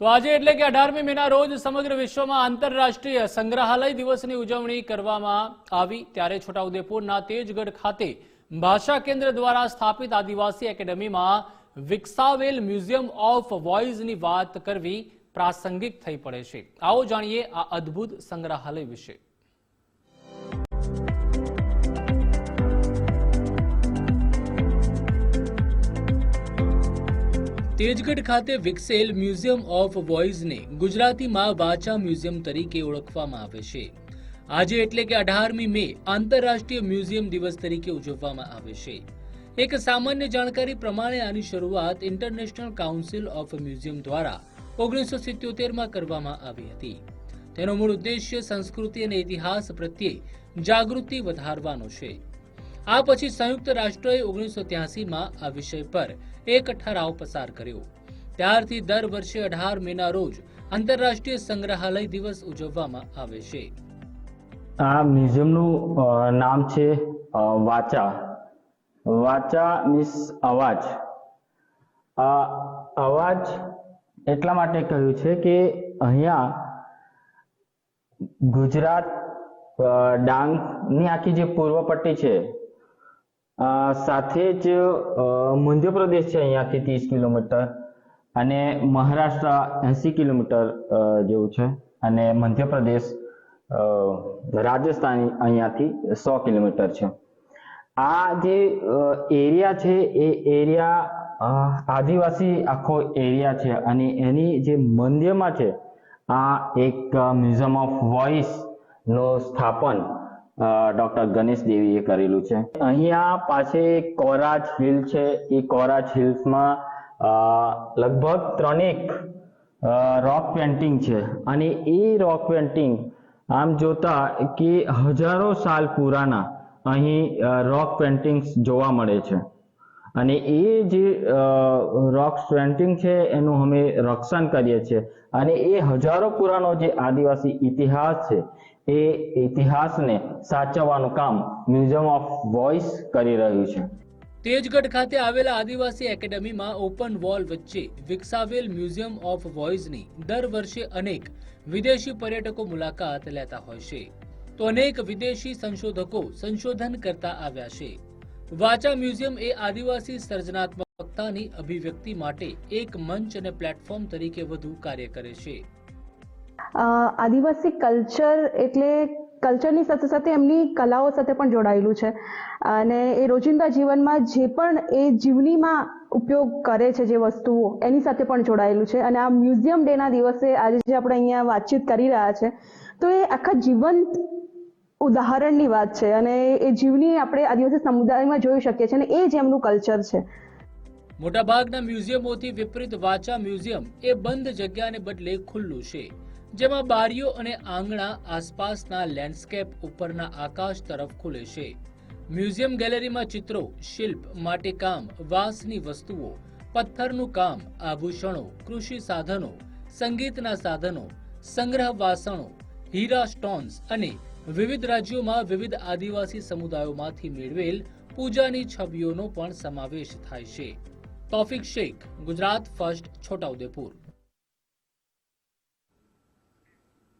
તો આજે એટલે કે અઢારમી મેના રોજ સમગ્ર વિશ્વમાં આંતરરાષ્ટ્રીય સંગ્રહાલય દિવસની ઉજવણી કરવામાં આવી. ત્યારે છોટાઉદેપુરના તેજગઢ ખાતે ભાષા કેન્દ્ર દ્વારા સ્થાપિત આદિવાસી એકેડેમીમાં વિકસાવેલ મ્યુઝિયમ ઓફ વોઇસની વાત કરવી પ્રાસંગિક થઈ પડે છે. આવો જાણીએ આ અદ્ભુત સંગ્રહાલય વિશે. તેજગઢ ખાતે વિકસેલ મ્યુઝિયમ ઓફ વોઇઝને ગુજરાતીમાં વાચા મ્યુઝિયમ તરીકે ઓળખવામાં આવે છે. આજે એટલે કે અઢારમી મે આંતરરાષ્ટ્રીય મ્યુઝિયમ દિવસ તરીકે ઉજવવામાં આવે છે. એક સામાન્ય જાણકારી પ્રમાણે આની શરૂઆત ઇન્ટરનેશનલ કાઉન્સિલ ઓફ મ્યુઝિયમ દ્વારા ઓગણીસો સિત્યોતેરમાં કરવામાં આવી હતી. તેનો મૂળ ઉદ્દેશ્ય સંસ્કૃતિ અને ઇતિહાસ પ્રત્યે જાગૃતિ વધારવાનો છે. આ પછી સંયુક્ત રાષ્ટ્રએ ઓગણીસો ત્યાસીમાં આ વિષય પર એક ઠરાવ પસાર કર્યો. ત્યારથી દર વર્ષે અઢાર મેના રોજ આંતરરાષ્ટ્રીય સંગ્રહાલય દિવસ ઉજવવામાં આવે છે. આ મ્યુઝિયમનું નામ છે વાચા. વાચા મીન્સ અવાજ. અવાજ એટલા માટે કહ્યું છે કે અહીંયા ગુજરાત ડાંગની આખી જે પૂર્વ પટ્ટી છે સાથે જ મધ્યપ્રદેશ છે અહીંયાથી ત્રીસ કિલોમીટર અને મહારાષ્ટ્ર એંસી કિલોમીટર જેવું છે અને મધ્યપ્રદેશ રાજસ્થાન અહીંયાથી સો કિલોમીટર છે. આ જે એરિયા છે એ એરિયા આદિવાસી આખો એરિયા છે અને એની જે મધ્યમાં છે, આ એક મ્યુઝિયમ ઓફ વોઇસનું સ્થાપન ડોક્ટર ગણેશ દેવીએ કરેલું છે. અહીંયા પાસે કોરાજ હિલ છે. એ કોરાજ હિલ્સમાં લગભગ ત્રણેક રોક પેન્ટિંગ છે. અને એ રોક પેન્ટિંગ આમ જોતા કે હજારો સાલ પુરાના અહીં રોક પેન્ટિંગ્સ જોવા મળે છે. અને એ જે રોક પેન્ટિંગ છે, એનું અમે રક્ષણ કરીએ છીએ. અને એ હજારો પુરાનો જે આદિવાસી ઇતિહાસ છે, એ ઇતિહાસને સાચવવાનું કામ મ્યુઝિયમ ઓફ વોઇસ કરી રહ્યું છે. તેજગઢ ખાતે આવેલા આદિવાસી એકેડેમીમાં ઓપન વોલ વચ્ચે વિકસાવેલ મ્યુઝિયમ ઓફ વોઇસની દર વર્ષે અનેક વિદેશી પર્યટકો મુલાકાત લેતા હોય છે. તો અનેક વિદેશી સંશોધકો સંશોધન કરતા આવ્યા છે. વાચા મ્યુઝિયમ એ આદિવાસી સર્જનાત્મકતાની અભિવ્યક્તિ માટે એક મંચ અને પ્લેટફોર્મ તરીકે વધુ કાર્ય કરે છે. આદિવાસી કલ્ચર એટલે કલ્ચરની સાથે સાથે એમની કલાઓ સાથે પણ જોડાયેલું છે. અને એ રોજિંદા જીવનમાં જે પણ એ જીવનીમાં ઉપયોગ કરે છે જે વસ્તુઓ એની સાથે પણ જોડાયેલું છે. અને આ મ્યુઝિયમ ડેના દિવસે આજે જે આપણે અહીંયા વાતચીત કરી રહ્યા છે, તો એ આખા જીવંત ઉદાહરણની વાત છે અને એ જીવની આપણે આદિવાસી સમુદાયમાં જોઈ શકીએ છીએ અને એ જ એમનું કલ્ચર છે. મોટાભાગના મ્યુઝિયમોથી વિપરીત વાચા મ્યુઝિયમ એ બંધ જગ્યાને બદલે ખુલ્લું છે, જેમાં બારીઓ અને આંગણા આસપાસના લેન્ડસ્કેપ ઉપરના આકાશ તરફ ખુલે છે. મ્યુઝિયમ ગેલેરીમાં ચિત્રો, શિલ્પ, માટીકામ, વાંસની વસ્તુઓ, પથ્થરનું કામ, આભૂષણો, કૃષિ સાધનો, સંગીતના સાધનો સંગ્રહ વાસણો હીરા સ્ટોન્સ અને વિવિધ રાજ્યોમાં વિવિધ આદિવાસી સમુદાયોમાંથી મેળવેલ પૂજાની છબીઓનો પણ સમાવેશ થાય છે. તોફિક શેખ, ગુજરાત ફર્સ્ટ, છોટાઉદેપુર.